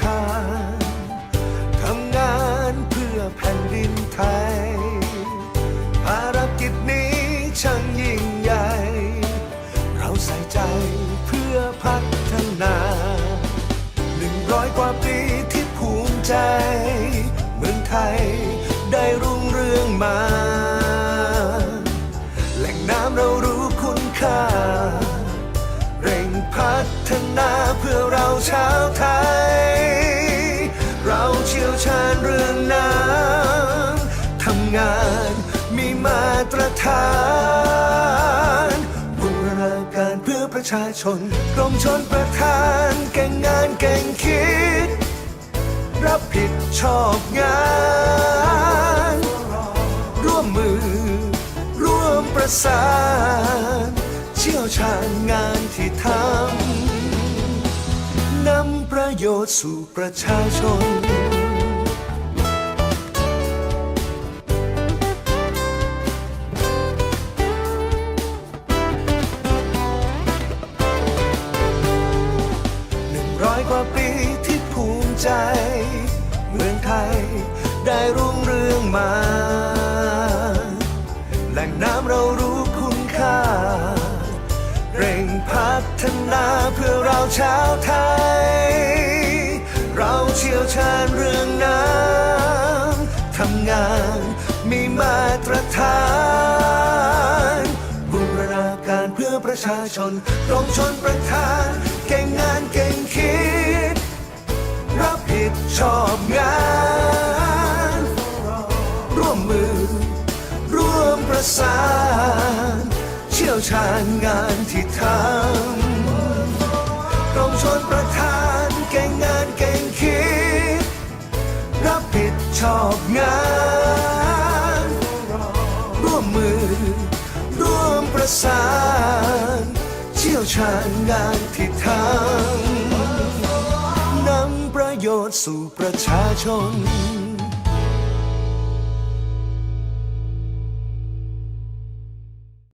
ทาทำงานเพื่อแผ่นดินไทย ภารกิจนี้ช่างยิ่งใหญ่ เราใส่ใจเพื่อพัฒนาหนึ่งร้อยกว่าปีที่ภูมิใจ เมืองไทยได้รุ่งเรืองมา แหล่งน้ำเรารู้คุณค่า เร่งพัฒนาเพื่อเราชา ชี่ยวชาญเรื่องน้ำทำงานมีมาตรฐานบูรณาการเพื่อประชาชนกรมชนประทานเก่งงานเก่งคิด รับผิดชอบงาน ร่วมมือ ร่วมประสาน เชี่ยวชาญงานที่ทำนำประโยชน์สู่ประชาชน มา แหล่งน้ำเรารู้คุณค่า เร่งพัฒนาเพื่อเราชาวไทย เราเชี่ยวชาญเรื่องน้ำทำงานมีมาตรฐานบูรณาการเพื่อประชาชนตรงชนประทาน สานเชี่ยวชาญงานที่ทำกรมชนประทานเก่งงานเก่งคิด รับผิดชอบงาน ร่วมมือ ร่วมประสาน เชี่ยวชาญงานที่ทำนำประโยชน์สู่ประชาชน